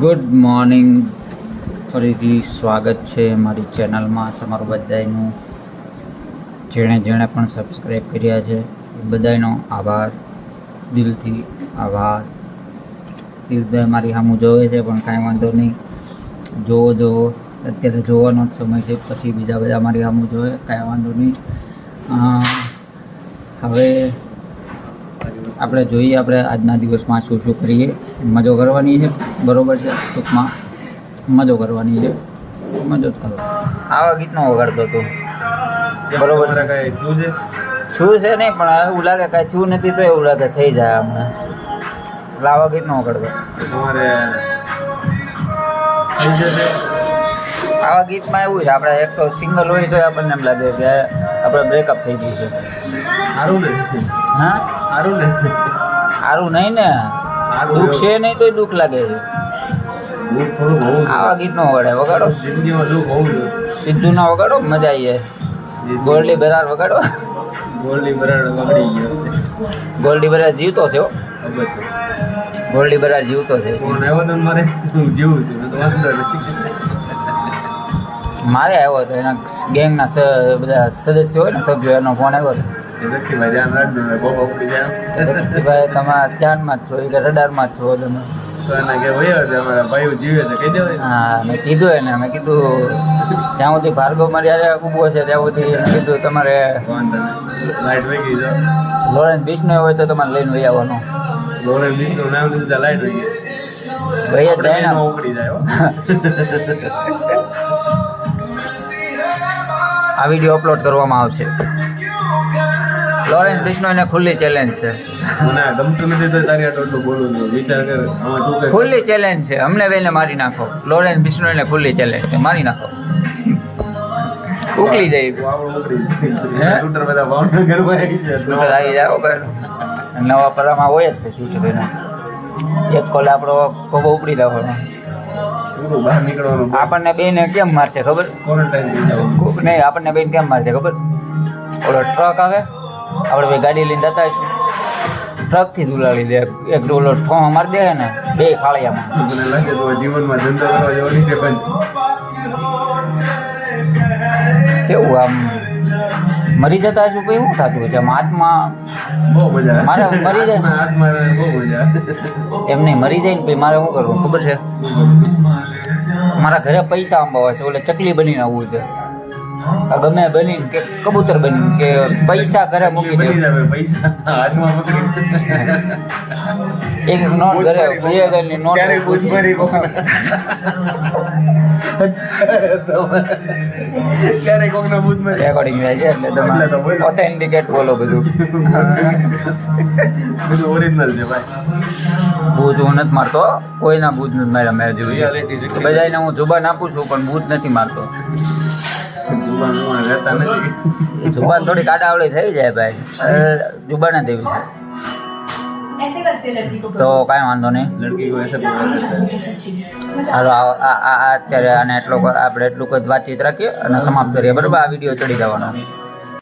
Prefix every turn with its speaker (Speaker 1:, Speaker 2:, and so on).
Speaker 1: Good morning. ફરીથી સ્વાગત છે મારી ચેનલમાં તમારું બધાનું જેણે જેણે પણ સબસ્ક્રાઈબ કર્યા છે બધાનો આભાર. દિલથી આભાર. દિલભાઈ મારી સામું જોવે છે, પણ કાંઈ વાંધો નહીં. જોવો જોવો. અત્યારે જોવાનો જ સમય છે, પછી બીજા બધા મારી સામું જોવે, કાંઈ વાંધો નહીં. હવે આપણે જોઈએ આપણે આજના દિવસમાં શું શું કરીએ. મજો કરવાની છે બરોબર છે ટૂંકમાં. મજો કરવાની છે. મજો જ કરો આવા ગીતનો વગાડતો હતો બરોબર
Speaker 2: થયું છે?
Speaker 1: શું છે નહીં પણ એવું લાગે કાંઈ થયું નથી તો એવું લાગે થઈ જાય અમને એટલે આવા ગીતનો વગાડતો
Speaker 2: તમારે
Speaker 1: આવા ગીતમાં એવું છે આપણે એક તો સિંગલ હોય તો આપણને એમ લાગે કે આપણે બ્રેકઅપ થઈ ગયું છે.
Speaker 2: સારું ને.
Speaker 1: હા?
Speaker 2: સારું ને.
Speaker 1: સારું નહીં ને. દુઃખ છે નહીં તોય દુઃખ લાગે છે.
Speaker 2: દુઃખ થોડું હોવું
Speaker 1: આવા ગીતનો વગાડે વગાડો.
Speaker 2: જોઈએ જિંદગીમાં દુઃખ હોવું જોઈએ.
Speaker 1: સિદ્ધુના વગાડો મજા આવી જાય. ગોલ્ડી બરાર વગાડો.
Speaker 2: ગોલ્ડી બરાડ બગડી ગયો છે.
Speaker 1: ગોલ્ડી બરાર જીવતો છે હો.
Speaker 2: ખબર છે.
Speaker 1: ગોલ્ડી બરાર જીવતો છે.
Speaker 2: કોણ આવ્યો તો મારે? જીવું છું. તો વાંધો નથી
Speaker 1: મારે આવ્યો હતો એના ગેંગના બધા સદસ્યો હોય ને સભ્યો એનો ફોન આવ્યો હતો.
Speaker 2: એ ધ્યાન રાખજો ને ઉપડી જાય
Speaker 1: ભાઈ તમારા ધ્યાનમાં જ છો એટલે રડારમાં જ છો તમે. કીધું એને મેં કીધું જ્યાં સુધી ભાર્ગવ મારી ઊભો છે ત્યાં સુધી કીધું તમારે લોરેન્સ બિશ્નો હોય તો તમારે લઈને વહી આવવાનું.
Speaker 2: ગોળે બીજનું નામ લીધું લાઈટ વહી ગઈ.
Speaker 1: ભાઈ જાય
Speaker 2: ઉપડી જાય.
Speaker 1: આ વીડિયો અપલોડ કરવામાં આવશે. લોરેન્સ બિશ્નોઈને ખુલ્લી ચેલેન્જ છે.
Speaker 2: ના ગમતું તારી બોલું
Speaker 1: ખુલ્લી ચેલેન્જ છે. અમને બેને મારી નાખો. લોરેન્સ બિશ્નોઈને ખુલ્લી ચેલેન્જ છે. મારી નાખો. ઉકલી જાય?
Speaker 2: શૂટર બધા ભાવનગર આવી
Speaker 1: વગર નવા પરામાં હોય જ છે શૂટર એના. એક કોલ આપણો કોબો ઉપડી
Speaker 2: પૂરું બહાર નીકળવાનું
Speaker 1: આપણને બેને કેમ મારશે ખબર?
Speaker 2: ક્વોરન્ટાઇન થઈ જવું
Speaker 1: નહીં આપણને બેન કેમ મારશે ખબર? ઓલો ટ્રક આવે આપણે ભાઈ ગાડી લઈને જતા હશું ટ્રકથી જ ઉલાડી દે એક ઓલો ઠો મારી દે ને બે ફાળિયામાં.
Speaker 2: મને લાગે તો જીવનમાં ધંધો કરવા જવાની છે બંધ
Speaker 1: કેવું આમ? મરી જતા હજુ કઈ શું થતું હશે? હાથમાં
Speaker 2: બહુ મજા
Speaker 1: મારે મરી જાય.
Speaker 2: હાથમાં- હાથમાં બહુ મજા
Speaker 1: એમ નહીં મરી જાય ને પછી મારે શું કરવું? ખબર છે? મારા ઘરે પૈસા અંબાવા છે. ઓલે ચકલી બનીને આવવું છે. આ ગમે બનીને કે કબૂતર બનીને કે પૈસા ઘરે મૂકી
Speaker 2: બની
Speaker 1: દે
Speaker 2: પૈસા હાથમાં પકડી
Speaker 1: એક નોટ ઘરે નોટ
Speaker 2: ક્યારેય પૂછપરી ક્યારેક કોકને પૂછપરી
Speaker 1: રેકોર્ડિંગ થાય છે એટલે
Speaker 2: એટલે
Speaker 1: તમે ઓથેન્ટિકેટ બોલો બધું.
Speaker 2: બધું ઓરિજિનલ છે ભાઈ.
Speaker 1: બૂજ હું નથી મારતો કોઈના બૂજ નથી માર્યા મેં જોયું બધાને હું જુબાન આપું છું પણ બૂજ નથી મારતો.
Speaker 2: જુબાનમાં
Speaker 1: જુબાન થોડી કાઢાવળી થઈ જાય ભાઈ. જુબાન જ તો કાંઈ વાંધો નહીં
Speaker 2: લડકી કો એસે.
Speaker 1: હાલો આ આ- આ- આ અત્યારે આને એટલો આપણે એટલું કોઈ વાતચીત રાખીએ અને સમાપ્ત કરીએ. બરાબર આ વીડિયો ચડી જવાનો.